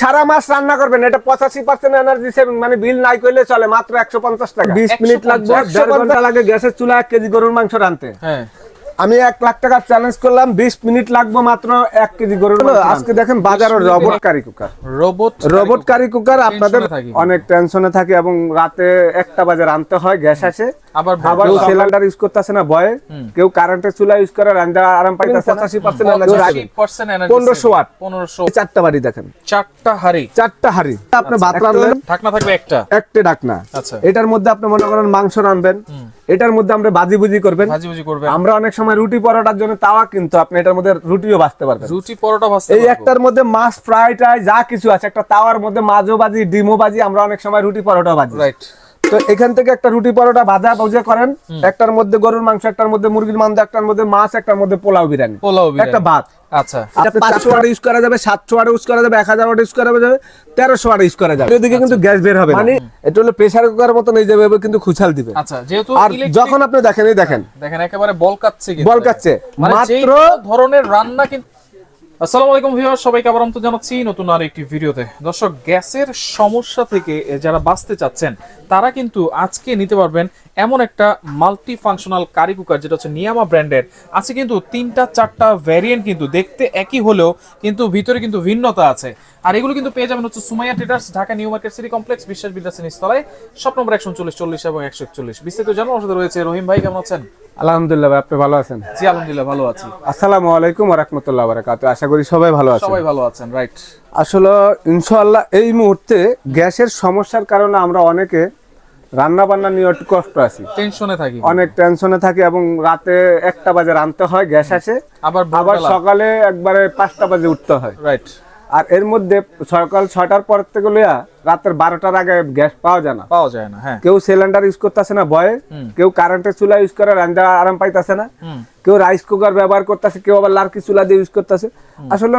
সারা মাস রান্না করবেন এটা পঁচাশি পার্সেন্ট এনার্জি সেভিং মানে বিল নাই করলে চলে মাত্র একশো পঞ্চাশ টাকা। বিশ মিনিট লাগবে 150 দেড় ঘণ্টা লাগে গ্যাসের চুলা এক কেজি গরুর মাংস রানতে হ্যাঁ। আমি এক লাখ টাকা চ্যালেঞ্জ করলাম বিশ মিনিট লাগবে মাত্র এক কেজি গরুর আজকে দেখেন বাজারে robot curry cooker robot robot curry cooker আপনাদের অনেক টেনশনে থাকে এবং রাতে একটা বাজে রানতে হয় গ্যাস আসে। আবার কেউ সিলিন্ডার ইউজ করতেছে না ভয়ে কেউ কারেন্টের চুলা ইউজ করে রান্না আরাম পাইতেছে পঁচাশি পার্সেন্ট পার্সেন্ট এনার্জি 1500 ওয়াট। পনেরোশো চারটা বাড়ি দেখেন। চারটা হাড়ি। চারটা হাড়ি। আপনি ভাত রান্নেন ঢাকনা থাকবে একটা। একটা ডাকনা আচ্ছা। এটার মধ্যে আপনি মনে করেন মাংস রানবেন এটার মধ্যে আমরা বাজি বুজি করবেন। ভাজি ভুজি করবে আমরা অনেক সময় রুটি পরোটার জন্য তাওয়া কিন্তু আপনি এটার মধ্যে রুটিও বাঁচতে পারবেন। রুটি পরোটা ভাজতে এই একটার মধ্যে মাছ ফ্রাই টাই যা কিছু আছে একটা তাওয়ার মধ্যে মাছও বাজি ডিমও বাজি আমরা অনেক সময় রুটি পরোটা বাজি রাইট তো এখান থেকে একটা রুটি পরোটা ভাজা ভুজা করেন। একটার মধ্যে গরুর মাংস একটার মধ্যে মুরগির মাংস একটার মধ্যে মাছ একটার মধ্যে পোলাও বিরিয়ানি। পোলাও একটা ভাত। আচ্ছা। ইউজ করা যাবে সাতশো ওয়াট ইউজ করা যাবে এক হাজার ওয়াট ইউজ করা যাবে তেরোশো ওয়াট ইউজ করা যাবে। এদিকে কিন্তু গ্যাস বের হবে মানে এটা হলো প্রেসার কুকার যাবে কিন্তু খুছাল দিবে। আচ্ছা যেহেতু আর যখন আপনি দেখেন এই দেখেন। দেখেন একেবারে বল কাচ্ছে বল কাচ্ছে। মানে মাত্র- ধরনের রান্না কিন্তু আসসালামু আলাইকুম ভিউয়ার সবাইকে আবার আমন্ত্রণ জানাচ্ছি নতুন আর একটি ভিডিওতে। দর্শক গ্যাসের সমস্যা থেকে যারা বাঁচতে চাচ্ছেন তারা কিন্তু আজকে নিতে পারবেন এমন একটা মাল্টি ফাংশনাল কারি কুকার যেটা হচ্ছে নিয়ামা ব্র্যান্ডের আছে কিন্তু তিনটা চারটা ভ্যারিয়েন্ট কিন্তু দেখতে একই হলেও কিন্তু ভিতরে কিন্তু ভিন্নতা আছে। আর এগুলো কিন্তু পেয়ে যাবেন হচ্ছে Sumaiya traders Dhaka new market city complex বিশ্বাস বিদ্যাসী নিস্তলায় শপ নম্বর একশো চল্লিশ চল্লিশ এবং একশো একচল্লিশ। বিস্তারিত জানার সাথে রয়েছে রহিম ভাই কেমন আছেন? আলহামদুলিল্লাহ ভাই, আপনি ভালো আছেন? জি আলহামদুলিল্লাহ ভালো আছি। আসসালামু আলাইকুম রহমতুল্লাহ বারাকাতু আশা করি সবাই ভালো আছেন। সবাই ভালো আছেন রাইট আসলে ইনশাআল্লাহ এই মুহূর্তে গ্যাসের সমস্যার কারণে আমরা অনেকে রান্না বান্না নিয়ে একটু কষ্ট আছি। টেনশনে থাকি। অনেক টেনশনে থাকি এবং রাতে একটা বাজে রানতে হয় গ্যাস আসে। আবার আবার সকালে একবারে পাঁচটা বাজে উঠতে হয়। রাইট আর এর মধ্যে সকাল ছটার পর থেকে লইয়া রাতের বারোটার আগে গ্যাস পাওয়া যায় না। পাওয়া যায় না হ্যাঁ। কেউ সিলিন্ডার ইউজ করতেছে না ভয়ে কেউ কারেন্টের চুলা ইউজ করে রান্না আরাম পাইতেছে না। কেউ রাইস কুকার ব্যবহার করতেছে কেউ আবার লার্কি চুলা দিয়ে ইউজ করতেছে। আসলে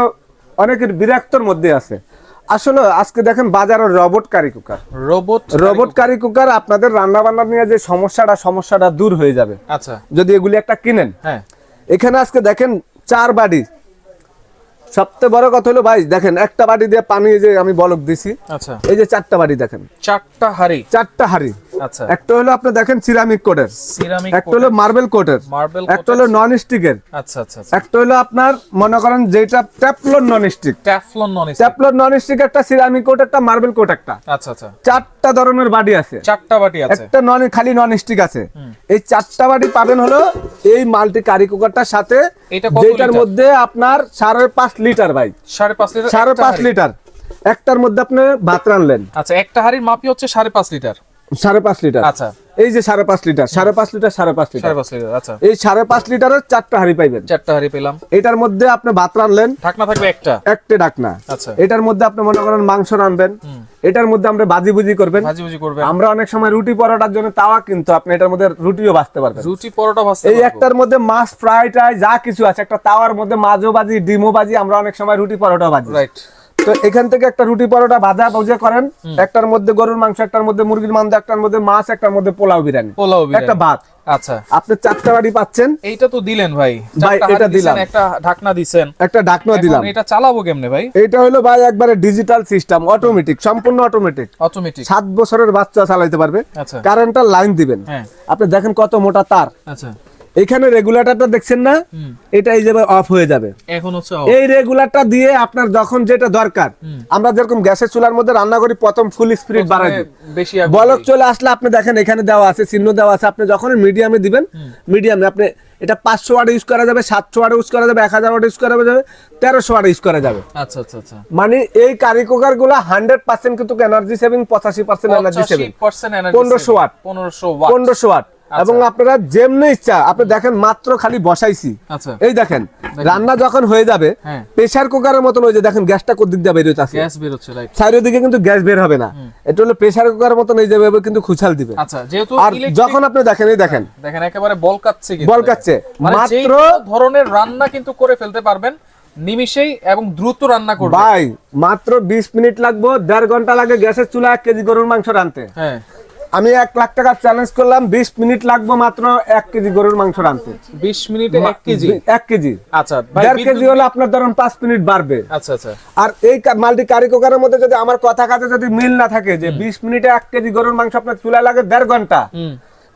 অনেকের বিরক্তর মধ্যে আছে। আসলে আজকে দেখেন বাজারে robot curry cooker robot robot curry cooker আপনাদের রান্না বান্না নিয়ে যে সমস্যাটা সমস্যাটা দূর হয়ে যাবে। আচ্ছা। যদি এগুলি একটা কিনেন। হ্যাঁ। এখানে আজকে দেখেন চার বাড়ি সবচেয়ে বড় কথা হলো ভাই দেখেন একটা বাটি দিয়ে পানি যে আমি বলক দিছি। আচ্ছা। এই যে চারটা বাড়ি দেখেন। চারটা হাড়ি। চারটা হাড়ি। একটা হলো আপনি দেখেন সিরামিক কোটের সিরামিক একটা হলো মার্বেল কোটের মার্বেল একটা হলো নন স্টিকের আচ্ছা আচ্ছা আচ্ছা। একটা হলো আপনার মনে করেন যেটা teflon non stick teflon non teflon non stick একটা সিরামিক কোট একটা মার্বেল কোট একটা। আচ্ছা আচ্ছা। চারটা ধরনের বাড়ি আছে। চারটা বাটি আছে। একটা নন খালি নন স্টিক আছে এই চারটা বাড়ি পাবেন হলো এই মাল্টি কারি কুকারটার সাথে এটা কত যেটার মধ্যে আপনার সাড়ে পাঁচ লিটার ভাই। সাড়ে পাঁচ লিটার সাড়ে পাঁচ লিটার একটার মধ্যে আপনি ভাত রানলেন। আচ্ছা একটা হাড়ির মাপই হচ্ছে সাড়ে পাঁচ লিটার সাড়ে পাঁচ লিটার। আচ্ছা। এই যে সাড়ে পাঁচ লিটার সাড়ে পাঁচ লিটার সাড়ে পাঁচ লিটার। লিটার আচ্ছা। এই সাড়ে পাঁচ লিটারের চারটা হাড়ি পাইবেন। চারটা হাড়ি পেলাম। এটার মধ্যে আপনি ভাত রানলেন ঢাকনা থাকবে একটা। একটা ডাকনা আচ্ছা। এটার মধ্যে আপনি মনে করেন মাংস রানবেন এটার মধ্যে আমরা বাজি বুজি করবেন। ভাজি ভুজি করবে আমরা অনেক সময় রুটি পরোটার জন্য তাওয়া কিন্তু আপনি এটার মধ্যে রুটিও বাঁচতে পারবেন। রুটি পরোটা ভাজতে এই একটার মধ্যে মাছ ফ্রাই টাই যা কিছু আছে একটা তাওয়ার মধ্যে মাছও বাজি ডিমও বাজি আমরা অনেক সময় রুটি পরোটা বাজি রাইট তো এখান থেকে একটা রুটি পরোটা ভাজা ভুজা করেন। একটার মধ্যে গরুর মাংস একটার মধ্যে মুরগির মাংস একটার মধ্যে মাছ একটার মধ্যে পোলাও বিরিয়ানি। পোলাও একটা ভাত। আচ্ছা। আপনি চারটা বাড়ি পাচ্ছেন। এইটা তো দিলেন ভাই। ভাই, এটা দিলাম। একটা ঢাকনা দিছেন। একটা ডাকনা দিলাম। এটা চালাবো কেমনে ভাই? এটা হলো ভাই একবারে ডিজিটাল সিস্টেম অটোমেটিক সম্পূর্ণ অটোমেটিক অটোমেটিক সাত বছরের বাচ্চা চালাইতে পারবে। আচ্ছা। কারেন্টটা লাইন দিবেন। হ্যাঁ। আপনি দেখেন কত মোটা তার। আচ্ছা। এখানে রেগুলেটরটা দেখছেন না? এটা এই যাবে অফ হয়ে যাবে। এখন হচ্ছে। এই রেগুলারটা দিয়ে আপনার যখন যেটা দরকার আমরা যেরকম গ্যাসের চুলার মধ্যে রান্না করি প্রথম ফুল স্পিড বাড়াই দিই। বেশি বলক। চলে আসলে আপনি দেখেন এখানে দেওয়া আছে চিহ্ন দেওয়া আছে আপনি যখন মিডিয়ামে দিবেন মিডিয়ামে আপনি এটা পাঁচশো ওয়াট ইউজ করা যাবে সাতশো ওয়াট ইউজ করা যাবে এক হাজার ওয়াট ইউজ করা যাবে তেরোশো ওয়াট ইউজ করা যাবে। আচ্ছা আচ্ছা আচ্ছা। মানে এই কারি কুকারগুলো হান্ড্রেড পার্সেন্ট কিন্তু এনার্জি সেভিং পঁচাশি percent energy saving 85% energy 1500 watt. পনেরোশো ওয়াট পনেরোশো ওয়াট এবং আপনারা যেমনি ইচ্ছা আপনি দেখেন মাত্র খালি বসাইছি। আচ্ছা। এই দেখেন রান্না যখন হয়ে যাবে হ্যাঁ। প্রেসার কুকারের মতন ওই যে দেখেন গ্যাসটা কোন দিক দিয়ে বের হইতাছে? গ্যাস বের হচ্ছে রাইট সাইডের দিকে কিন্তু গ্যাস বের হবে না। এটা হলো প্রেসার কুকারের মতন এই যাবে কিন্তু খুচাল দিবে। আচ্ছা যেহেতু আর যখন আপনি দেখেন এই দেখেন। দেখেন একেবারে বল কাচ্ছে কিন্তু। বল কাচ্ছে। মানে মাত্র- ধরনের রান্না কিন্তু করে ফেলতে পারবেন নিমিষেই এবং দ্রুত রান্না করবে ভাই মাত্র বিশ মিনিট লাগবে দেড় ঘণ্টা লাগে গ্যাসের চুলা এক কেজি গরুর মাংস রানতে হ্যাঁ। আমি এক লাখ টাকা চ্যালেঞ্জ করলাম বিশ মিনিট লাগবে মাত্র এক কেজি গরুর মাংস রাঁধতে। বিশ মিনিট এক কেজি? এক কেজি। আচ্ছা দেড় কেজি হলে আপনার ধরুন পাঁচ মিনিট বাড়বে। আচ্ছা আচ্ছা। আর এই মাল্টি কারি কুকারের মধ্যে যদি আমার কথা কাছে যদি মিল না থাকে যে বিশ মিনিটে এক কেজি গরুর মাংস আপনার চুলায় লাগে দেড় ঘণ্টা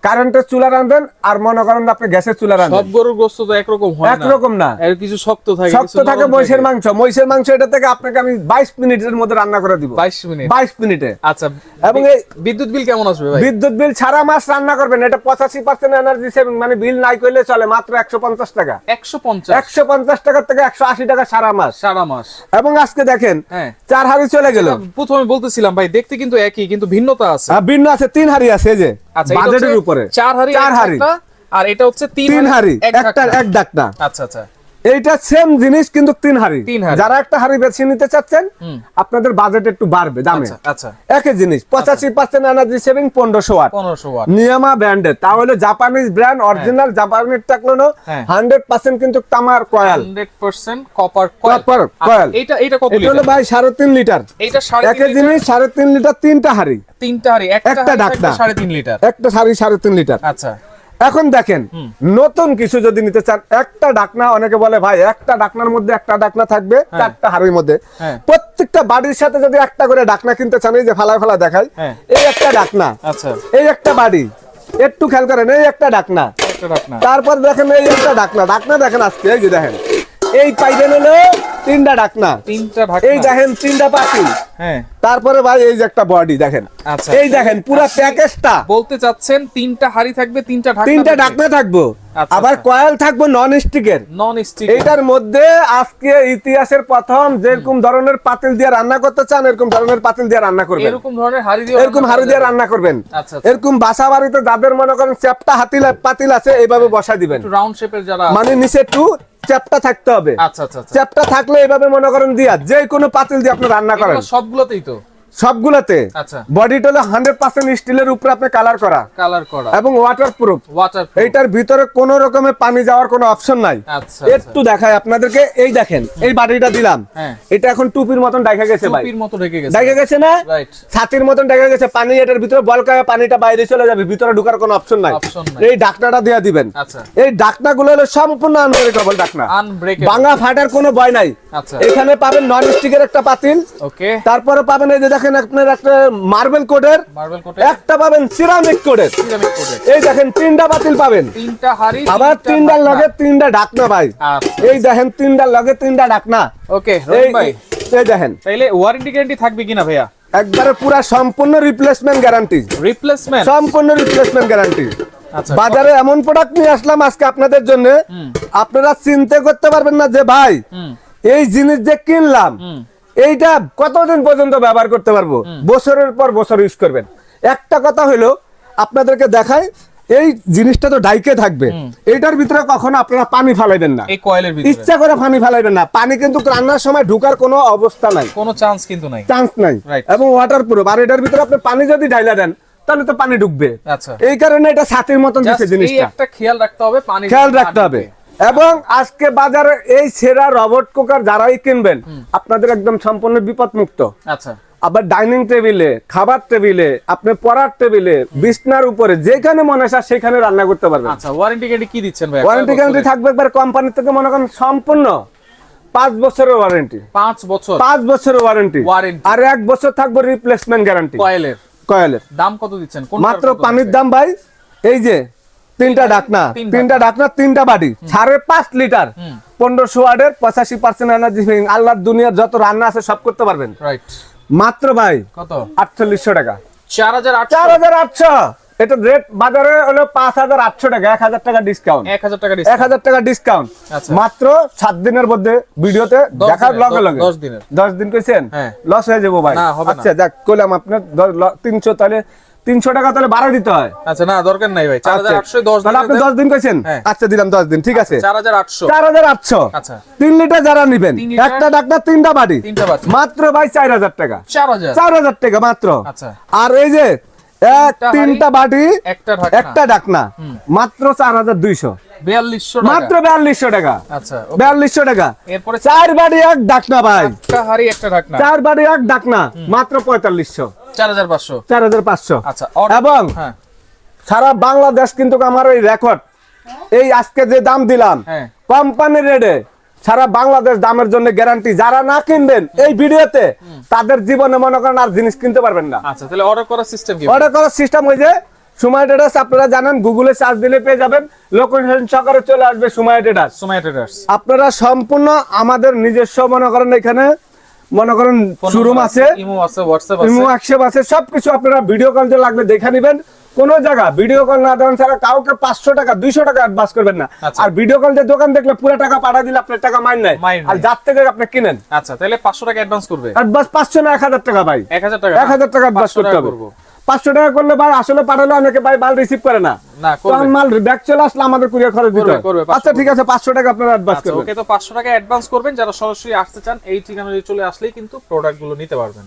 কারেন্টের চুলা রাঁধবেন আর মনে করেন আপনি গ্যাসের চুলা সব রাঁধবেন গরুর গোস্ত তো একরকম হয় না। একরকম না। এর কিছু শক্ত থাকে শক্ত থাকে মহিষের মাংস। মহিষের মাংস এটা থেকে আপনাকে আমি বাইশ মিনিটের মধ্যে রান্না করে দিব। বাইশ মিনিট। বাইশ মিনিটে। আচ্ছা এবং এই- বিদ্যুৎ বিল কেমন আসবে ভাই? বিদ্যুৎ বিল ছাড়া মাস রান্না করবেন। এটা পঁচাশি পার্সেন্ট এনার্জি সেভিং মানে বিল নাই করলে চলে মাত্র একশো পঞ্চাশ টাকা। একশো পঞ্চাশ? একশো পঞ্চাশ টাকা থেকে একশো আশি টাকা সারা মাস। সারা মাস। এবং আজকে দেখেন হ্যাঁ। চার হাড়ি চলে গেল। প্রথমে বলতেছিলাম ভাই দেখতে কিন্তু একই কিন্তু ভিন্নতা আছে। আর ভিন্ন আছে তিন হাড়ি আছে এই যে। বাজেটের উপরে। চার হাড়ি চার হারি হাড়ি। আর এটা হচ্ছে তিন হারি হাড়ি এক একটা এক ডাক্তার আচ্ছা আচ্ছা। এইটা সেম জিনিস কিন্তু তিন হাড়ি। যারা একটা হাড়ি বেছে নিতে চাচ্ছেন আপনাদের বাজেট একটু বাড়বে দামে। আচ্ছা আচ্ছা। একই জিনিস পঁচাশি পার্সেন্ট এনার্জি সেভিং পনেরোশো ওয়াট নিয়ামা ব্র্যান্ডের তাহলে জাপানিজ ব্র্যান্ড অরিজিনাল জাপানিজ টেকনোনো হ্যাঁ। হান্ড্রেড পার্সেন্ট কিন্তু তামার Kayal hundred percent copper Copper coil। এটা এটা কত এটা হলো ভাই সাড়ে তিন লিটার। সাড়ে একই জিনিস সাড়ে তিন লিটার তিনটা হাড়ি। তিনটা হাড়ি একটা হাড়ি ঢাকনা। সাড়ে তিন লিটার। একটা শাড়ি সাড়ে তিন লিটার। আচ্ছা। এখন দেখেন নতুন কিছু যদি নিতে চান একটা ডাকনা অনেকে বলে ভাই একটা ডাকনার মধ্যে একটা ডাকনা থাকবে চারটা হাড়ির মধ্যে। হ্যাঁ। প্রত্যেকটা বাড়ির সাথে যদি একটা করে ডাকনা কিনতে চান এই যে ফালা ফালা দেখাই হ্যাঁ। এই একটা ডাকনা আচ্ছা। এই একটা বাড়ি একটু খেয়াল করেন এই একটা ডাকনা। তারপর দেখেন এই একটা ডাকনা ডাকনা দেখেন আজকে এই যে দেখেন। এই পাইবেন হলো তিনটা ডাকনা তিনটা এই দেখেন তিনটা পাখি। হ্যাঁ। তারপরে ভাই এই যে একটা বডি দেখেন। আচ্ছা। এই দেখেন পুরা প্যাকেজটা। বলতে চাচ্ছেন তিনটা হাড়ি থাকবে তিনটা ঢাকনা তিনটা ডাকনা থাকব। আচ্ছা, আবার আচ্ছা। কয়েল থাকব নন স্টিকের নন স্টিক এইটার মধ্যে আজকে ইতিহাসের প্রথম যেরকম ধরনের পাতিল দিয়ে রান্না করতে চান এরকম ধরনের পাতিল দিয়ে রান্না করবেন। এরকম ধরনের হাড়ি দিয়ে এরকম হাড়ি দিয়ে রান্না করবেন। আচ্ছা, আচ্ছা। এরকম বাসা বাড়িতে যাদের মনে করেন চ্যাপটা হাতিল পাতিল আছে এইভাবে বসা দিবেন। একটু রাউন্ড শেপের যারা মানে নিচে একটু চ্যাপটা থাকতে হবে। আচ্ছা আচ্ছা আচ্ছা। চ্যাপটা থাকলে এভাবে মনে করেন দিয়া যে কোনো পাতিল দিয়ে আপনি রান্না করেন। সবগুলোতেই তো। সবগুলোতে আচ্ছা। বডিটা হলো হান্ড্রেড পার্সেন্ট স্টিলের উপরে আপনি কালার করা। কালার করা। এবং ওয়াটার প্রুফ ওয়াটার এইটার ভিতরে কোন রকমের পানি যাওয়ার কোনো অপশন নাই। আচ্ছা একটু দেখায় আপনাদেরকে এই দেখেন এই বাটিটা দিলাম। হ্যাঁ। এটা এখন টুপির মতন দেখা গেছে ভাই। টুপির ঢেকে গেছে। না? ছাতির মতন দেখা গেছে। পানি এটার ভিতরে বলকায় পানিটা বাইরে চলে যাবে ভিতরে ঢোকার কোনো অপশন নাই। এই ডাকনাটা দিয়ে দিবেন। আচ্ছা। এই ডাকনাগুলো হলো সম্পূর্ণ আনব্রেকেবল ডাকনা। ভাঙা ফাটার কোনো ভয় নাই। আচ্ছা। এখানে পাবেন নন স্টিকের একটা পাতিল। তারপরে পাবেন এই যে দেখেন আপনার একটা মার্বেল কোডের মার্বেল কোটে একটা পাবেন সিরামিক কোডের। সিরামিক এই দেখেন তিনটা পাতিল পাবেন। তিনটা হাড়ি আবার তিনটার ঢাকনা। লগে তিনটা ডাকনা ভাই। আচ্ছা। এই দেখেন তিনটার লগে তিনটা ডাকনা। ওকে ভাই। এই দেখেন। তাইলে ওয়ারেন্টি গ্যারান্টি থাকবে কিনা ভাইয়া? একবারে পুরা সম্পূর্ণ রিপ্লেসমেন্ট গ্যারান্টি রিপ্লেসমেন্ট সম্পূর্ণ রিপ্লেসমেন্ট গ্যারান্টি আচ্ছা। বাজারে এমন প্রোডাক্ট নিয়ে আসলাম আজকে আপনাদের জন্য। আপনারা চিন্তা করতে পারবেন না যে ভাই এই জিনিস যে কিনলাম এইটা কতদিন পর্যন্ত ব্যবহার করতে পারব? বছরের পর বছর ইউজ করবেন। একটা কথা হলো আপনাদেরকে দেখায় এই জিনিসটা তো ডাইকে থাকবে। এইটার ভিতরে কখনো আপনারা পানি ফালাইবেন না। এই কয়েলের ভিতরে। ইচ্ছা করে পানি ফালাইবেন না। পানি কিন্তু রান্নার সময় ঢুকার কোনো অবস্থা নাই। কোনো চান্স কিন্তু নাই। চান্স নাই। এবং ওয়াটার প্রুফ আর এটার ভিতরে আপনি পানি যদি ঢাইলা দেন তাহলে তো পানি ঢুকবে। আচ্ছা। এই কারণে এটা ছাতির মতন দিচ্ছে জিনিসটা। একটা খেয়াল রাখতে হবে পানি খেয়াল রাখতে হবে। এবং আজকে বাজারে এই সেরা রবট কুকার যারাই কিনবেন আপনাদের একদম সম্পূর্ণ বিপদ মুক্ত আচ্ছা। আবার ডাইনিং টেবিলে খাবার টেবিলে আপনি পড়ার টেবিলে বিছনার উপরে যেখানে মনে হয় সেখানে রান্না করতে পারবেন। আচ্ছা ওয়ারেন্টি গ্যারান্টি কি দিচ্ছেন ভাই? ওয়ারেন্টি গ্যারান্টি থাকবে একবার কোম্পানি থেকে মনে করেন সম্পূর্ণ পাঁচ বছরের ওয়ারেন্টি পাঁচ বছর? পাঁচ বছরের ওয়ারেন্টি। আর এক বছর থাকবে রিপ্লেসমেন্ট গ্যারান্টি কয়েলের। কয়েলের। দাম কত দিচ্ছেন? মাত্র পানির দাম ভাই এই যে তিনটা ডাকনা তিনটা ডাকনা তিনটা বাড়ি সাড়ে পাঁচ লিটার। পনেরোশো ওয়ার্ডের পঁচাশি পার্সেন্ট এনার্জি আল্লাহর দুনিয়ার যত রান্না আছে সব করতে পারবেন। মাত্র ভাই কত? আটচল্লিশশো টাকা। চার হাজার আটশো। এটা রেট বাজারে হলো পাঁচ হাজার আটশো টাকা। এক হাজার টাকা ডিসকাউন্ট এক হাজার টাকা এক হাজার টাকা ডিসকাউন্ট আচ্ছা। মাত্র সাত দিনের মধ্যে ভিডিওতে দেখার লগে লগে। দশ দিনের। দশ দিন কইছেন হ্যাঁ। লস হয়ে যাব ভাই। আচ্ছা যাক কইলাম আপনার তিনশো তাহলে তিনশো টাকা তাহলে বাড়া দিতে হয়। আচ্ছা না দরকার নাই ভাই। চার হাজার আপনি দশ দিন কইছেন? হ্যাঁ। আচ্ছা দিলাম দশ দিন ঠিক আছে। চার হাজার আটশো। চার হাজার আটশো। আচ্ছা। তিন লিটার যারা নিবেন একটা ডাক্তার তিনটা বাড়ি মাত্র ভাই চার হাজার টাকা। চার হাজার? টাকা মাত্র। আচ্ছা। আর এই যে তিনটা বাটি একটা ডাকনা মাত্র চার হাজার দুইশো। মাত্র বিয়াল্লিশশো টাকা। আচ্ছা বিয়াল্লিশশো টাকা। চার বাড়ি এক ডাকনা ভাই। চার বাড়ি এক ডাকনা মাত্র পঁয়তাল্লিশশো। চার হাজার পাঁচশো। চার হাজার পাঁচশো। আচ্ছা এবং হ্যাঁ। সারা বাংলাদেশ কিন্তু আমার এই রেকর্ড এই আজকে যে দাম দিলাম হ্যাঁ। কোম্পানি রেটে সারা বাংলাদেশ দামের জন্য গ্যারান্টি যারা না কিনবেন এই ভিডিওতে তাদের জীবনে মনে করেন আর জিনিস কিনতে পারবেন না। আচ্ছা তাহলে অর্ডার করার সিস্টেম কি অর্ডার করার সিস্টেম ওই যে সময় ট্রেডার্স আপনারা জানেন গুগলে সার্চ দিলে পেয়ে যাবেন। লোকেশন সহকারে চলে আসবে সময় ট্রেডার্স ট্রেডার্স আপনারা সম্পূর্ণ আমাদের নিজস্ব মনে করেন এখানে। মনে করেন শোরুম আছে ইমো আছে হোয়াটসঅ্যাপ আছে। সবকিছু আপনারা ভিডিও কল যে লাগবে দেখে নেবেন। কোন জায়গা ভিডিও কল না দেন ছাড়া কাউকে পাঁচশো টাকা দুইশো টাকা অ্যাডভান্স করবেন না। আচ্ছা। আর ভিডিও কল যে দোকান দেখলে পুরো টাকা পাঠা দিলে আপনার টাকা মাইন নাই। আর যার থেকে আপনি কিনেন। আচ্ছা তাহলে পাঁচশো টাকা অ্যাডভান্স করবে। অ্যাডভান্স পাঁচশো না এক হাজার টাকা ভাই। এক হাজার টাকা এক হাজার টাকা অ্যাডভান্স করতে হবে। করব। পাঁচশো টাকা করলে ভাই আসলে পাঠালে অনেকে ভাই মাল রিসিভ করে না। তখন মাল চলে আসলে আমাদের কুরিয়ার খরচ দিতে আচ্ছা ঠিক আছে পাঁচশো টাকা আপনারা অ্যাডভান্স আচ্ছা করবেন। ওকে তো পাঁচশো টাকা অ্যাডভান্স করবেন। যারা সরাসরি আসতে চান এই ঠিকানা চলে আসলেই কিন্তু প্রোডাক্টগুলো নিতে পারবেন।